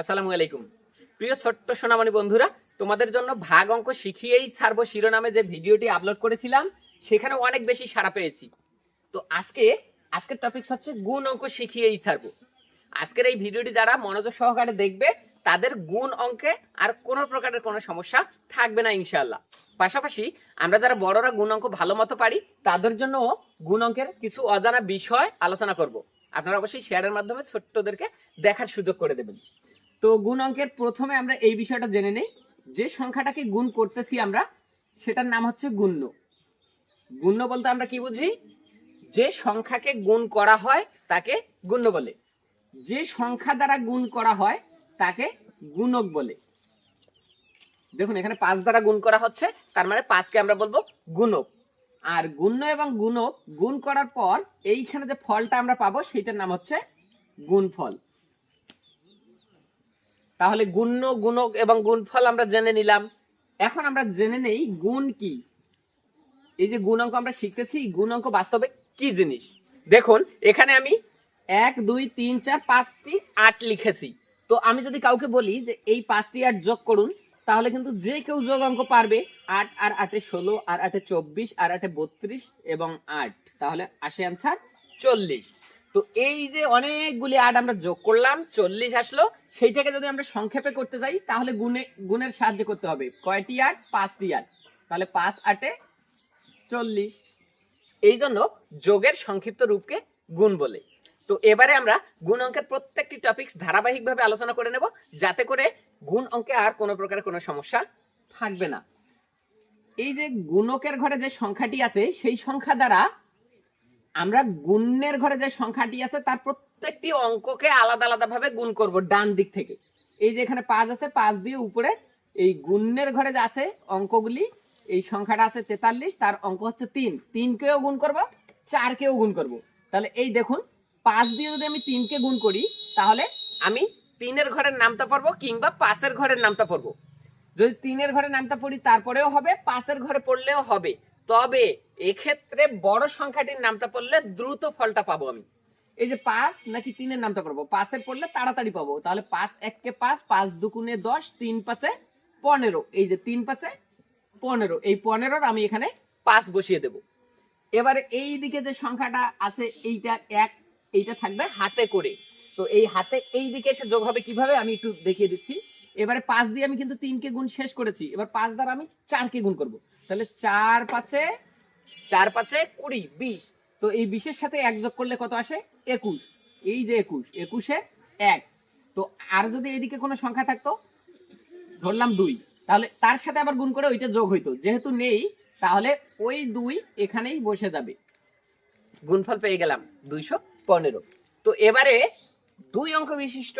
আসসালামু আলাইকুম। প্রিয় ছোট্ট সোনামণি বন্ধুরা, তোমাদের জন্য ভাগ অঙ্ক শিখিয়েই ছাড়বো শিরোনামে যে ভিডিওটি আপলোড করেছিলাম সেখানে অনেক বেশি সাড়া পেয়েছি। তো আজকে, আজকের টপিকস হচ্ছে গুণ অঙ্ক শিখিয়েই ছাড়বো। আজকের এই ভিডিওটি যারা মনোযোগ সহকারে দেখবে, তাদের গুণ অঙ্কে আর কোনো প্রকারের কোনো সমস্যা থাকবে না ইনশাল্লাহ পাশাপাশি আমরা যারা বড়রা গুণ অঙ্ক ভালো মতো পারি, তাদের জন্য গুণ অঙ্কের কিছু অজানা বিষয় আলোচনা করব। আপনারা অবশ্যই শেয়ারের মাধ্যমে ছোট্টদেরকে দেখার সুযোগ করে দেবেন। তো গুণ অঙ্কের প্রথমে আমরা এই বিষয়টা জেনে নেই। যে সংখ্যাটাকে গুণ করতেছি আমরা, সেটার নাম হচ্ছে গুণ্য। গুণ্য বলতে আমরা কি বুঝি? যে সংখ্যাকে গুণ করা হয়, তাকে গুণ্য বলে। যে সংখ্যা দ্বারা গুণ করা হয়, তাকে গুণক বলে। দেখুন, এখানে পাঁচ দ্বারা গুণ করা হচ্ছে, তার মানে পাঁচকে আমরা বলব গুণক। আর গুণ্য এবং গুণক গুণ করার পর, এইখানে যে ফলটা আমরা পাবো সেটার নাম হচ্ছে গুণফল। তাহলে গুণ্য গুণক এবং গুণফল আমরা জেনে নিলাম। এখন আমরা জেনে নেই গুণ কি। এই যে গুণ অঙ্ক আমরা শিখতেছি গুণ অঙ্ক বাস্তবে কি জিনিস? দেখুন, এখানে আমি এক, দুই, তিন, চার, পাঁচটি আট লিখেছি। তো আমি যদি কাউকে বলি যে এই পাঁচটি আট যোগ করুন, তাহলে কিন্তু যে কেউ যোগ অঙ্ক পারবে। আট আর আটে ষোলো, আর আটে চব্বিশ, আর আটে বত্রিশ এবং আট। তাহলে আসে আনসার চল্লিশ। তো এই যে অনেকগুলি আট আমরা যোগ করলাম, চল্লিশ আসলো, সেইটাকে যদি আমরা সংক্ষেপে করতে যাই, তাহলে গুণে, গুণের সাহায্য করতে হবে। কয়টি আট? পাঁচটি আট। তাহলে পাঁচ আটে চল্লিশ। এই জন্য যোগের সংক্ষিপ্ত রূপকে গুণ বলে। তো এবারে আমরা গুণ অঙ্কের প্রত্যেকটি টপিকস ধারাবাহিকভাবে আলোচনা করে নেব, যাতে করে গুণ অঙ্কে আর কোনো প্রকার কোনো সমস্যা থাকবে না। এই যে গুণকের ঘরে যে সংখ্যাটি আছে, সেই সংখ্যা দ্বারা আমরা গুণের ঘরে যে সংখ্যাটি আছে, তার প্রত্যেকটি অঙ্ককে আলাদা আলাদা ভাবে গুণ করব ডান দিক থেকে। এই যে এখানে পাঁচ আছে, পাঁচ দিয়ে উপরে এই গুণের ঘরে যে আছে অঙ্কগুলি, এই সংখ্যাটা আছে তেতাল্লিশ, তার অঙ্ক হচ্ছে তিন। তিনকেও গুণ করব, চারকেও গুণ করব। তাহলে এই দেখুন, পাঁচ দিয়ে যদি আমি তিনকে গুণ করি, তাহলে আমি তিনের ঘরের নামটা পড়ব কিংবা পাঁচের ঘরের নামটা পড়ব। যদি তিনের ঘরে নামটা পড়ি, তারপরেও হবে, পাঁচের ঘরে পড়লেও হবে। তবে এক্ষেত্রে বড় সংখ্যাটির নামটা পড়লে দ্রুত ফলটা পাবো আমি। এই যে পাঁচ নাকি তিনের নামটা পড়ব পাঁচের পড়লে তাড়াতাড়ি পাবো। তাহলে পাঁচ এককে পাঁচ পাঁচ দুকুনে দশ, তিন পাঁচে পনেরো। এই যে তিন পাঁচে পনেরো। এই পনেরোর আমি এখানে পাঁচ বসিয়ে দেব। এবারে এই দিকে যে সংখ্যাটা আছে, এইটা এক, এইটা থাকবে হাতে করে। তো এই হাতে এই দিকে এসে যোগ হবে কীভাবে আমি একটু দেখিয়ে দিচ্ছি। এবারে পাঁচ দিয়ে আমি কিন্তু তিনকে গুণ শেষ করেছি। এবার পাঁচ দ্বারা আমি চারকে গুণ করব। তাহলে চার পাঁচে চার পাঁচে কুড়ি, বিশ। তো এই বিশের সাথে এক যোগ করলে কত আসে? একুশ। এই যে একুশ, একুশে এক। তো আর যদি এইদিকে কোনো সংখ্যা থাকতো, ধরলাম দুই। তাহলে তার সাথে আবার গুণ করে ওইটা যোগ হইতো। যেহেতু নেই, তাহলে ওই দুই এখানেই বসে যাবে। গুণফল পেয়ে গেলাম দুইশো পনেরো। তো এবারে দুই অঙ্ক বিশিষ্ট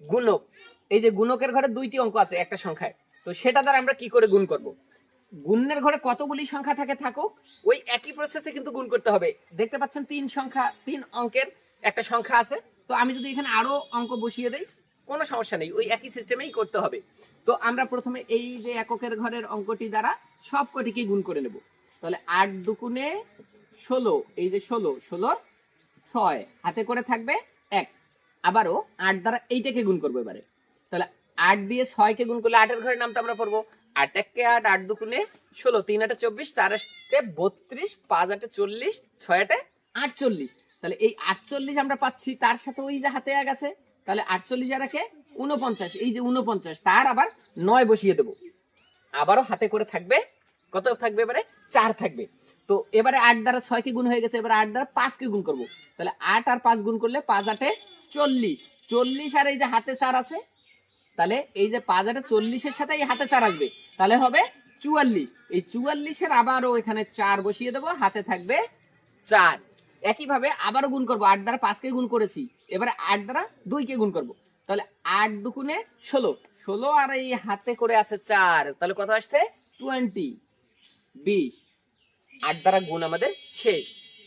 গুণক এই যে গুণকের ঘরে দুইটি অঙ্ক আছে একটা সংখ্যায়, তো সেটা দ্বারা আমরা কি করে গুণ করব? গুণের ঘরে কতগুলি সংখ্যা থাকে থাকুক, ওই একই প্রসেসে কিন্তু গুণ করতে হবে। দেখতে পাচ্ছেন তিন সংখ্যা, তিন অঙ্কের একটা সংখ্যা আছে। তো আমি যদি এখানে আরও অঙ্ক বসিয়ে দেই, কোনো সমস্যা নেই, ওই একই সিস্টেমেই করতে হবে। তো আমরা প্রথমে এই যে এককের ঘরের অঙ্কটি দ্বারা সব কটিকে গুণ করে নেব। তাহলে আট দুকুনে ষোলো, এই যে ষোলো, ষোলোর ছয়, হাতে করে থাকবে এক। আবারও আট দ্বারা এইটাকে গুণ করব এবারে। তাহলে আট দিয়ে ছয়কে গুণ করলে আটের নামটা আমরা পড়ব। আট এককে আট আট দুকুনে ষোলো, তিন আটে চব্বিশ, চার আটে বত্রিশ, পাঁচ আটে চল্লিশ, ছয় আটে আটচল্লিশ। তাহলে এই আটচল্লিশ আমরা পাচ্ছি, তার সাথে ওই যে হাতে এক আছে, তাহলে আটচল্লিশ আর একে উনপঞ্চাশ এই যে উনপঞ্চাশ তার আবার নয় বসিয়ে দেবো। আবারও হাতে করে থাকবে, কত থাকবে এবারে? চার থাকবে। তো এবারে আট দ্বারা ছয় কে গুণ হয়ে গেছে, এবারে আট দ্বারা পাঁচ কে গুণ করব। তাহলে আট আর পাঁচ গুণ করলে পাঁচ আটে চল্লিশ চল্লিশ আর এই যে হাতে চার আছে তাহলে এই যে পাঁচ আটে চল্লিশের সাথে এই হাতে চার আসবে। তাহলে হবে চুয়াল্লিশ। এই চুয়াল্লিশের আবারও এখানে চার বসিয়ে দেবো, হাতে থাকবে চার। একইভাবে আবারও গুণ করব, আট দ্বারা পাঁচকে গুণ করেছি। এবারে আট দ্বারা দুইকে গুণ করব। তাহলে আট দুগুণে ষোলো। ষোলো আর এই হাতে করে আছে চার। তাহলে কত আসছে? টোয়েন্টি। বিশ। আট দ্বারা গুণ আমাদের শেষ।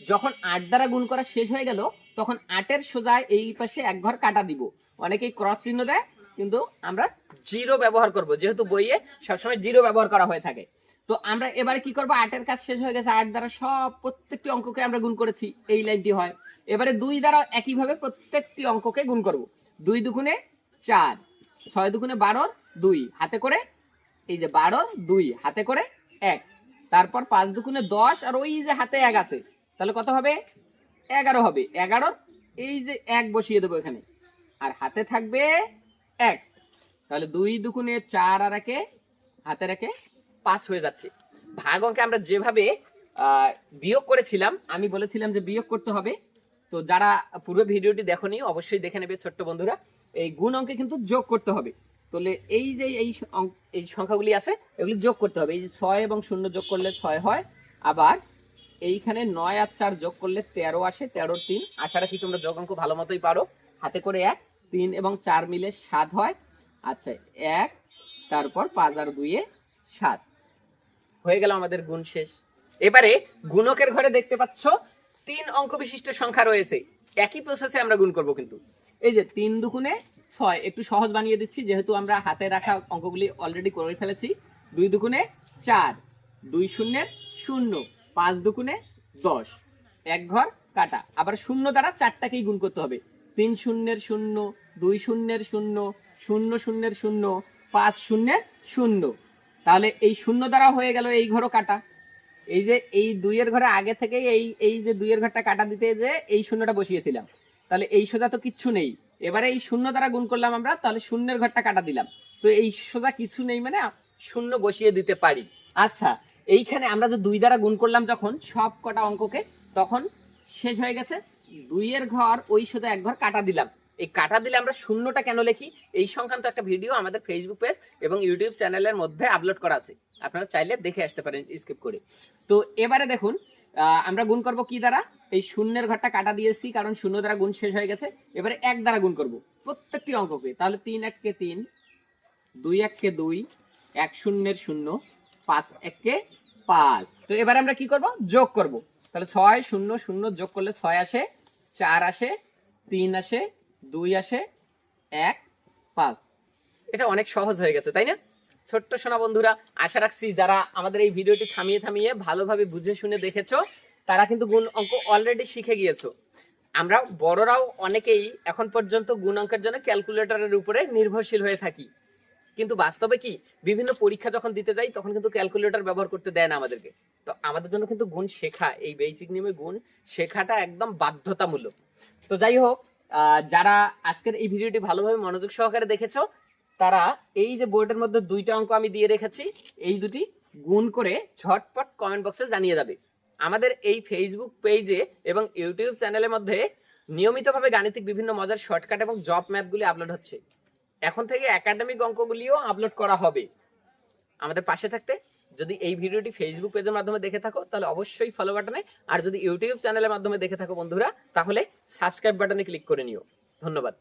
যখন আট দ্বারা গুণ করা শেষ হয়ে গেল, তখন আটের সোজায় এই পাশে এক ঘর কাটা দিব। অনেকেই ক্রস চিহ্ন দেয় কিন্তু আমরা জিরো ব্যবহার করব, যেহেতু বইয়ে সবসময় জিরো ব্যবহার করা হয়ে থাকে। তো আমরা এবারে কি করব? আটের কাজ শেষ হয়ে গেছে, আট দ্বারা সব প্রত্যেকটি অঙ্ককে আমরা গুণ করেছি, এই লাইনটি হয়। এবারে দুই দ্বারা একইভাবে প্রত্যেকটি অঙ্ককে গুণ করব। দুই দুগুণে চার, ছয় দুগুণে বারোর দুই, হাতে করে, এই যে বারো, দুই, হাতে করে, এক। তারপর পাঁচ দুগুণে দশ, আর ওই যে হাতে এক আছে, তাহলে কত হবে? এগারো হবে। এগারোর এই যে এক বসিয়ে দেবো এখানে। আর হাতে থাকবে এক। তাহলে দুই দুগুণে চার আর একে হাতে রেখে পাঁচ হয়ে যাচ্ছে। ভাগ অঙ্কে আমরা যেভাবে বিয়োগ করেছিলাম, আমি বলেছিলাম যে বিয়োগ করতে হবে। তো যারা পুরো ভিডিওটি দেখোনি, অবশ্যই দেখে নেবে ছোট্ট বন্ধুরা। এই গুণ অঙ্কে কিন্তু যোগ করতে হবে। তাহলে এই যে এই এই সংখ্যাগুলি আছে, এগুলি যোগ করতে হবে। এই যে ছয় এবং শূন্য যোগ করলে ছয় হয়, আবার এইখানে নয় আর চার যোগ করলে তেরো আসে তেরো তিন। আশা রাখি তোমরা যোগ অঙ্ক ভালো মতোই পারো। হাতে করে এক। তিন এবং চার মিলে সাত হয়। আচ্ছা এক, তারপর পাঁচ আর দুইয়ে সাত। হয়ে গেল আমাদের গুণ শেষ। এবারে গুণকের ঘরে দেখতে পাচ্ছ, তিন অঙ্ক বিশিষ্ট সংখ্যা রয়েছে। একই প্রসেসে আমরা গুণ করব কিন্তু। এই যে তিন দুগুণে ছয়, একটু সহজ বানিয়ে দিচ্ছি, যেহেতু আমরা হাতে রাখা অঙ্কগুলি অলরেডি করে ফেলেছি। দুই দুগুণে চার, দুই শূন্যের শূন্য, পাঁচ দুগুণে দশ। এক ঘর কাটা। আবার শূন্য দ্বারা চারটাকেই গুণ করতে হবে। তিন শূন্যের শূন্য দুই শূন্যের শূন্য শূন্য শূন্যের শূন্য, পাঁচ শূন্যের শূন্য। তাহলে এই শূন্য দ্বারা হয়ে গেল এই ঘরও কাটা। এই যে এই দুইয়ের ঘরে আগে থেকে এই এই যে দুইয়ের ঘরটা কাটা দিতে যে এই শূন্যটা বসিয়েছিলাম। তাহলে এই সোজা তো কিচ্ছু নেই। এবারে এই শূন্য দ্বারা গুণ করলাম আমরা, তাহলে শূন্যের ঘরটা কাটা দিলাম। তো এই সোজা কিছু নেই মানে শূন্য বসিয়ে দিতে পারি। আচ্ছা এইখানে আমরা যে দুই দ্বারা গুণ করলাম যখন সব কটা অঙ্ককে, তখন শেষ হয়ে গেছে। দুইয়ের ঘর ওই সোজা এক ঘর কাটা দিলাম। এই কাটা দিলে আমরা শূন্যটা কেন লিখি? এই সংক্রান্ত একটা ভিডিও আমাদের ফেসবুক পেজ এবং ইউটিউব চ্যানেলের মধ্যে আপলোড করা আছে। আপনারা চাইলে দেখে আসতে পারেন স্কিপ করে। তো এবারে দেখুন আমরা গুণ করব কি দ্বারা? এই শূন্যের ঘরটা কাটা দিয়েছি, কারণ শূন্য দ্বারা গুণ শেষ হয়ে গেছে। এবারে এক দ্বারা গুণ করব। প্রত্যেকটি অঙ্ককে। তাহলে তিন এককে তিন, দুই এককে দুই, এক শূন্যের শূন্য, পাঁচ এককে পাঁচ। তো এবারে আমরা কি করব? যোগ করব। তাহলে ছয় শূন্য শূন্য যোগ করলে ছয় আসে, চার আসে, তিন আসে দুই আসে, এক, পাঁচ। এটা অনেক সহজ হয়ে গেছে, তাই না? ছোট্ট সোনা বন্ধুরা, আশা রাখছি যারা আমাদের এই ভিডিওটি থামিয়ে থামিয়ে ভালোভাবে বুঝে শুনে দেখেছ, তারা কিন্তু গুণ অঙ্ক অলরেডি শিখে গিয়েছো। আমরা বড়রাও অনেকেই এখন পর্যন্ত গুণ অঙ্কের জন্য ক্যালকুলেটরের উপরে নির্ভরশীল হয়ে থাকি। কিন্তু বাস্তবে কি, বিভিন্ন পরীক্ষা যখন দিতে যাই, তখন কিন্তু ক্যালকুলেটর ব্যবহার করতে দেয় না আমাদেরকে। তো আমাদের জন্য কিন্তু গুণ শেখা, এই বেসিক নিয়মে গুণ শেখাটা একদম বাধ্যতামূলক। তো যাই হোক যারা আজকের এই ভিডিওটি ভালোভাবে মনোযোগ সহকারে দেখেছ, তারা এই যে বোর্ডের মধ্যে দুইটা অঙ্ক আমি দিয়ে রেখেছি, এই দুটি গুণ করে ঝটপট কমেন্ট বক্সে জানিয়ে যাবে। আমাদের এই ফেসবুক পেজে এবং ইউটিউব চ্যানেলের মধ্যে নিয়মিতভাবে গাণিতিক বিভিন্ন মজার শর্টকাট এবং জব ম্যাথগুলি আপলোড হচ্ছে। এখন থেকে একাডেমিক অঙ্কগুলিও আপলোড করা হবে। আমাদের পাশে থাকতে যদি এই ভিডিওটি ফেসবুক পেজের মাধ্যমে দেখে থাকো, তাহলে অবশ্যই ফলো বাটনে আর যদি ইউটিউব চ্যানেলের মাধ্যমে দেখে থাকো বন্ধুরা, তাহলে সাবস্ক্রাইব বাটনে ক্লিক করে নিও। ধন্যবাদ।